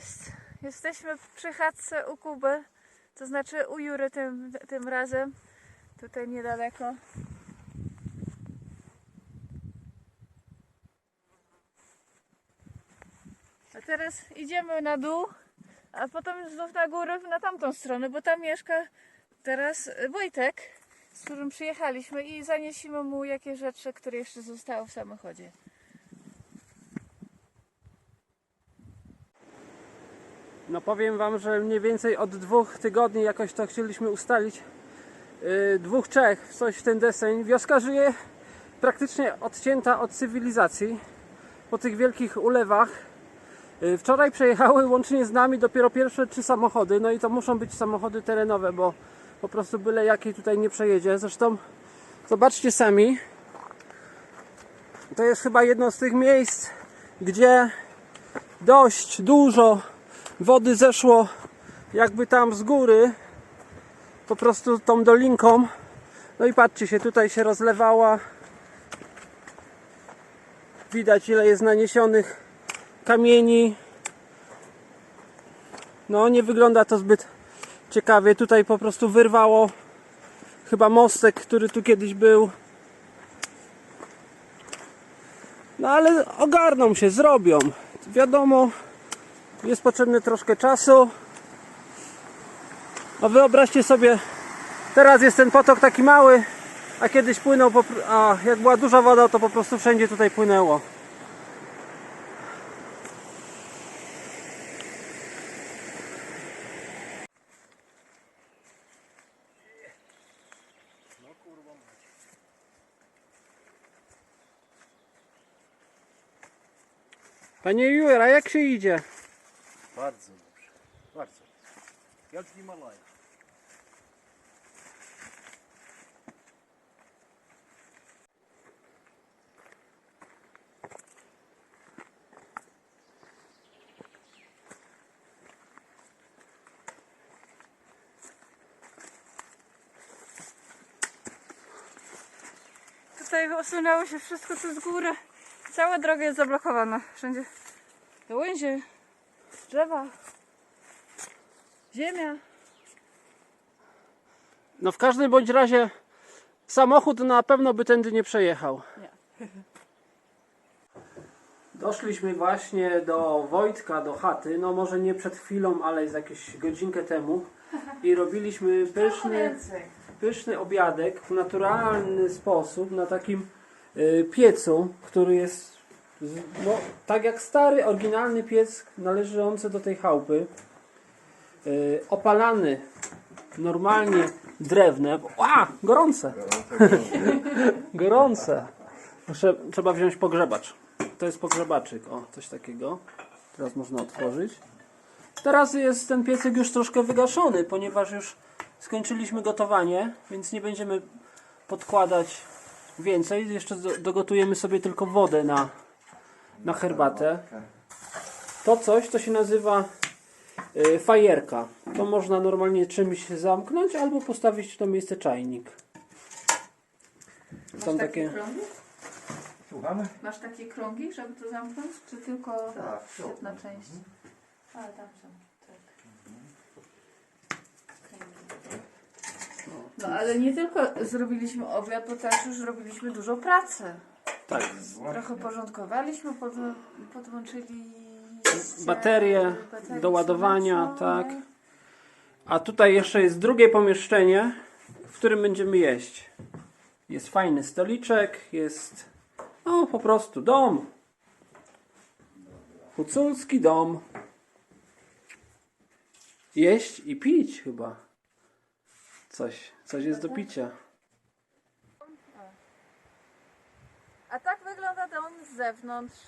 Cześć! Jesteśmy przy chatce u Kuby, to znaczy u Jury tym, tym razem, tutaj niedaleko. A teraz idziemy na dół, a potem znów na górę, na tamtą stronę, bo tam mieszka teraz Wojtek, z którym przyjechaliśmy i zaniesiemy mu jakieś rzeczy, które jeszcze zostały w samochodzie. No powiem Wam, że mniej więcej od dwóch tygodni jakoś to chcieliśmy ustalić. Yy, dwóch, trzech, coś w ten deseń. Wioska żyje praktycznie odcięta od cywilizacji po tych wielkich ulewach. Yy, wczoraj przejechały łącznie z nami dopiero pierwsze trzy samochody. No i to muszą być samochody terenowe, bo po prostu byle jakiej tutaj nie przejedzie. Zresztą zobaczcie sami. To jest chyba jedno z tych miejsc, gdzie dość dużo wody zeszło jakby tam z góry po prostu tą dolinką. No i patrzcie się tutaj się rozlewała. Widać ile jest naniesionych kamieni. No nie wygląda to zbyt ciekawie. Tutaj po prostu wyrwało chyba mostek który tu kiedyś był. No ale ogarną się zrobią. Wiadomo jest potrzebne troszkę czasu. A wyobraźcie sobie, teraz jest ten potok taki mały, a kiedyś płynął, a jak była duża woda, to po prostu wszędzie tutaj płynęło. Panie Jura, jak się idzie? Bardzo dobrze. Bardzo. Jak w Himalajach. Tutaj osunęło się wszystko tu z góry. Cała droga jest zablokowana. Wszędzie gałęzie, drzewa, ziemia. No w każdym bądź razie samochód na pewno by tędy nie przejechał. Nie. Doszliśmy właśnie do Wojtka, do chaty. No może nie przed chwilą, ale z jakieś godzinkę temu. I robiliśmy pyszny, pyszny obiadek w naturalny sposób na takim y, piecu, który jest no, tak jak stary, oryginalny piec należący do tej chałupy. Y, opalany normalnie drewnem. A, gorące! gorące! Muszę, trzeba wziąć pogrzebacz. To jest pogrzebaczyk. O, coś takiego. Teraz można otworzyć. Teraz jest ten piecyk już troszkę wygaszony, ponieważ już skończyliśmy gotowanie, więc nie będziemy podkładać więcej. Jeszcze do- dogotujemy sobie tylko wodę na, na herbatę. To coś, to się nazywa y, fajerka. To można normalnie czymś zamknąć albo postawić w to miejsce czajnik. Są takie... Słuchamy? Masz takie krągi, żeby to zamknąć? Czy tylko Tak, jedna część? Ale tam są. Tak. No ale nie tylko zrobiliśmy obiad, bo też już robiliśmy dużo pracy. Tak. Trochę porządkowaliśmy, pod, podłączyli Baterie baterie do ładowania, tak. A tutaj jeszcze jest drugie pomieszczenie, w którym będziemy jeść. Jest fajny stoliczek, jest no po prostu dom. Huculski dom. Jeść i pić chyba. Coś, coś jest do picia. A tak wygląda dom z zewnątrz.